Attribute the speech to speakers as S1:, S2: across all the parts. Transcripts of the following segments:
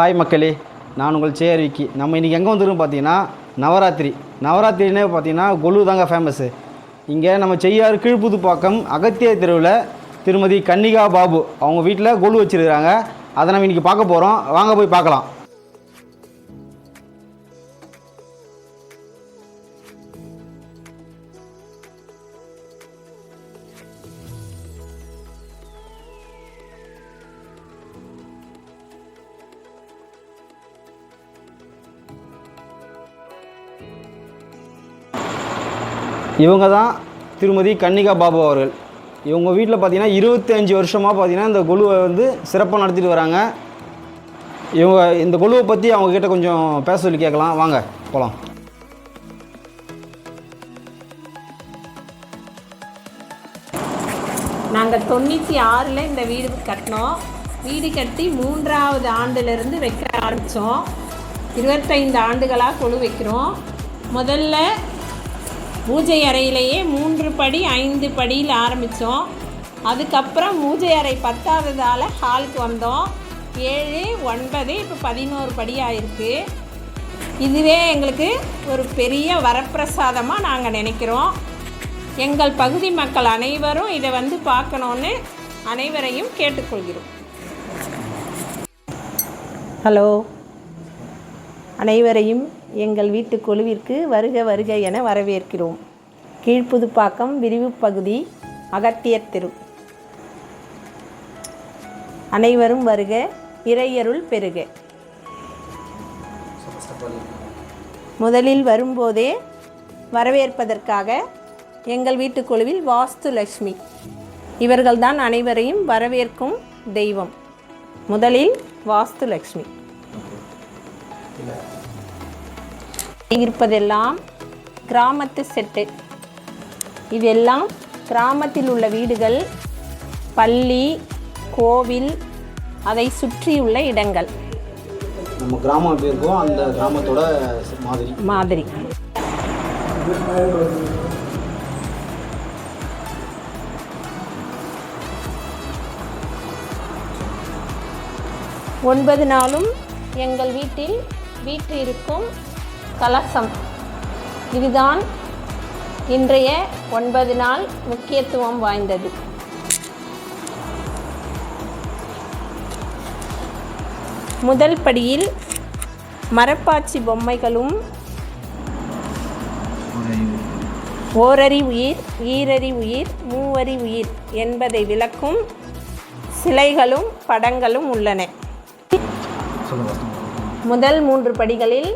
S1: Hi மக்களே நான் உங்கள் சேர் விக்கி. நம்ம இன்றைக்கி எங்கே வந்துருக்கோம் பார்த்தீங்கன்னா நவராத்திரி. நவராத்திரினே பார்த்தீங்கன்னா கொலு தாங்க ஃபேமஸ்ஸு இங்கே நம்ம செய்யாறு கீழ்ப்புதுப்பாக்கம் அகத்திய தெருவில் திருமதி கன்னிகா பாபு. அவங்க வீட்டில் கொலு வச்சுருக்கிறாங்க. அதை நம்ம இன்றைக்கி பார்க்க போகிறோம் வாங்க போய் பார்க்கலாம். இவங்க தான் திருமதி கன்னிகா பாபு அவர்கள். இவங்க வீட்டில் பார்த்தீங்கன்னா இருபத்தஞ்சி வருஷமாக பார்த்தீங்கன்னா இந்த குழுவை வந்து சிறப்பாக நடத்திட்டு வராங்க. இவங்க இந்த குழுவை பற்றி அவங்கக்கிட்ட கொஞ்சம் பேச சொல்லி கேட்கலாம். வாங்க போகலாம்
S2: நாங்கள் தொண்ணூற்றி ஆறில் இந்த வீடு கட்டினோம். வீடு கட்டி மூன்றாவது ஆண்டுலேருந்து வைக்க ஆரம்பித்தோம் இருபத்தைந்து ஆண்டுகளாக கொழு வைக்கிறோம். முதல்ல பூஜை அறையிலேயே மூன்று படி ஐந்து படியில் ஆரம்பித்தோம். அதுக்கப்புறம் பூஜை அறை பத்தாததால் ஹாலுக்கு வந்தோம். ஏழு ஒன்பது இப்போ பதினோரு படி இதுவே எங்களுக்கு ஒரு பெரிய வரப்பிரசாதமாக நாங்கள் நினைக்கிறோம். எங்கள் பகுதி மக்கள் அனைவரும் இதை வந்து பார்க்கணுன்னு அனைவரையும் கேட்டுக்கொள்கிறோம். ஹலோ. அனைவரையும் எங்கள் வீட்டு குழுவிற்கு வருக வருக என வரவேற்கிறோம். கீழ்ப்புதுப்பாக்கம் விரிவு பகுதி அகத்தியர் தெரு. அனைவரும் வருக இறையருள் பெருக. முதலில் வரும்போதே வரவேற்பதற்காக எங்கள் வீட்டு குழுவில் வாஸ்து லட்சுமி. இவர்கள்தான் அனைவரையும் வரவேற்கும் தெய்வம். முதலில் வாஸ்து லட்சுமி. இருப்பதெல்லாம் கிராமத்து செட்டு. இதெல்லாம் கிராமத்தில் உள்ள வீடுகள் பள்ளி கோவில் அதை சுற்றியுள்ள இடங்கள்.
S1: நம்ம கிராமம் எப்படி இருக்கோ அந்த கிராமத்தோட மாதிரி.
S2: மாதிரி. ஒன்பது நாளும் எங்கள் வீட்டில் வீற்றிருக்கும் கலசம். இதுதான் இன்றைய ஒன்பது நாள் முக்கியத்துவம் வாய்ந்தது. முதல் படியில் மரப்பாச்சி பொம்மைகளும் ஓரறி உயிர் ஈரறி உயிர் மூவரி உயிர் என்பதை விளக்கும் சிலைகளும் படங்களும் உள்ளன. முதல் மூன்று படிகளில்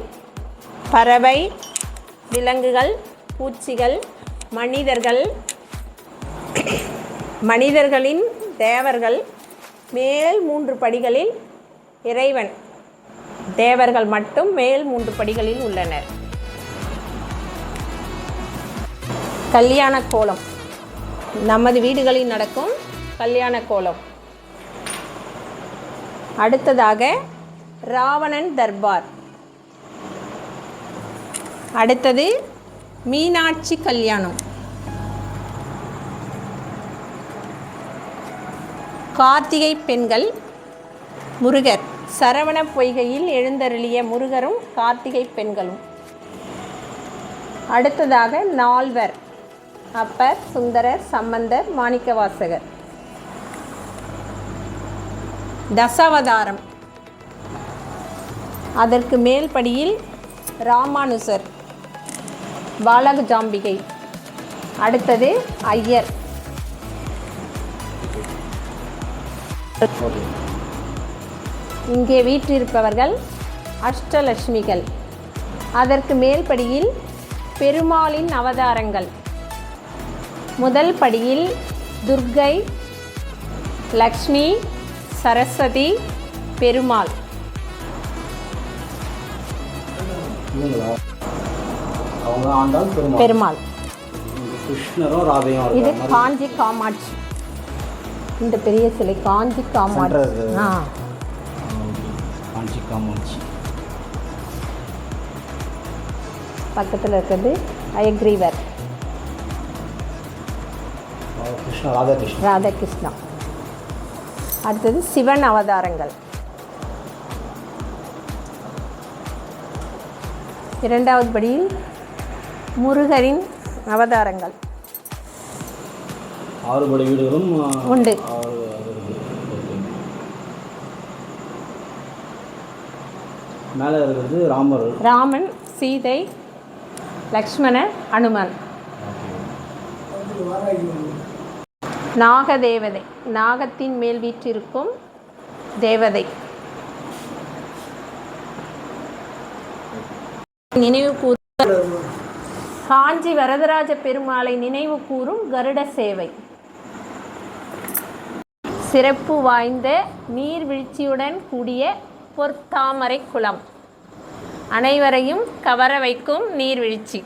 S2: பறவை விலங்குகள் பூச்சிகள் மனிதர்கள் மனிதர்களின் தேவர்கள் மேல் மூன்று படிகளில் இறைவன். தேவர்கள் மட்டும் மேல் மூன்று படிகளில் உள்ளனர். கல்யாண கோலம். நமது வீடுகளில் நடக்கும் கல்யாண கோலம். அடுத்ததாக ராவணன் தர்பார். அடுத்தது மீனாட்சி கல்யாணம். கார்த்திகை பெண்கள் முருகர். சரவண பொய்கையில் எழுந்தருளிய முருகரும் கார்த்திகை பெண்களும். அடுத்ததாக நால்வர். அப்பர் சுந்தரர் சம்பந்தர் மாணிக்கவாசகர். தசாவதாரம். அதற்கு மேல்படியில் ராமானுசர். பாலக ஜாம்பிகை. அடுத்தது ஐயர். இங்கே வீற்றிருப்பவர்கள் அஷ்டலட்சுமிகள். அதற்கு மேல்படியில் பெருமாளின் அவதாரங்கள். முதல் படியில் துர்க்கை லக்ஷ்மி சரஸ்வதி பெருமாள்.
S1: அவங்க ஆண்டாள் பெருமாள். கிருஷ்ணரும் ராதையும்
S2: இது காஞ்சி காமாட்சி. இந்த பெரிய சிலை காஞ்சி காமாட்சி. ஆ.
S1: காஞ்சி காமாட்சி.
S2: பக்கத்தில் இருக்கிறது அயக்ரீவர்.
S1: கிருஷ்ண ராதாகிருஷ்ணன்.
S2: ராதாகிருஷ்ணா அடுத்தது சிவன் அவதாரங்கள். இரண்டாவது படியில் முருகரின் அவதாரங்கள்.
S1: ஆறுபடை வீடுகளும்
S2: உண்டு.
S1: மேலே இருக்கிறது ராமர்.
S2: ராமன் சீதை லக்ஷ்மணன் அனுமன். நாகதேவதை. நாகத்தின் மேல் வீற்றிருக்கும் தேவதை. நினைவு கூறு காஞ்சி வரதராஜ பெருமாளை நினைவு கூறும் கருட சேவை. சிறப்பு வாய்ந்த நீர்வீழ்ச்சியுடன் கூடிய பொற்தாமரை குளம். அனைவரையும் கவர வைக்கும் நீர்வீழ்ச்சி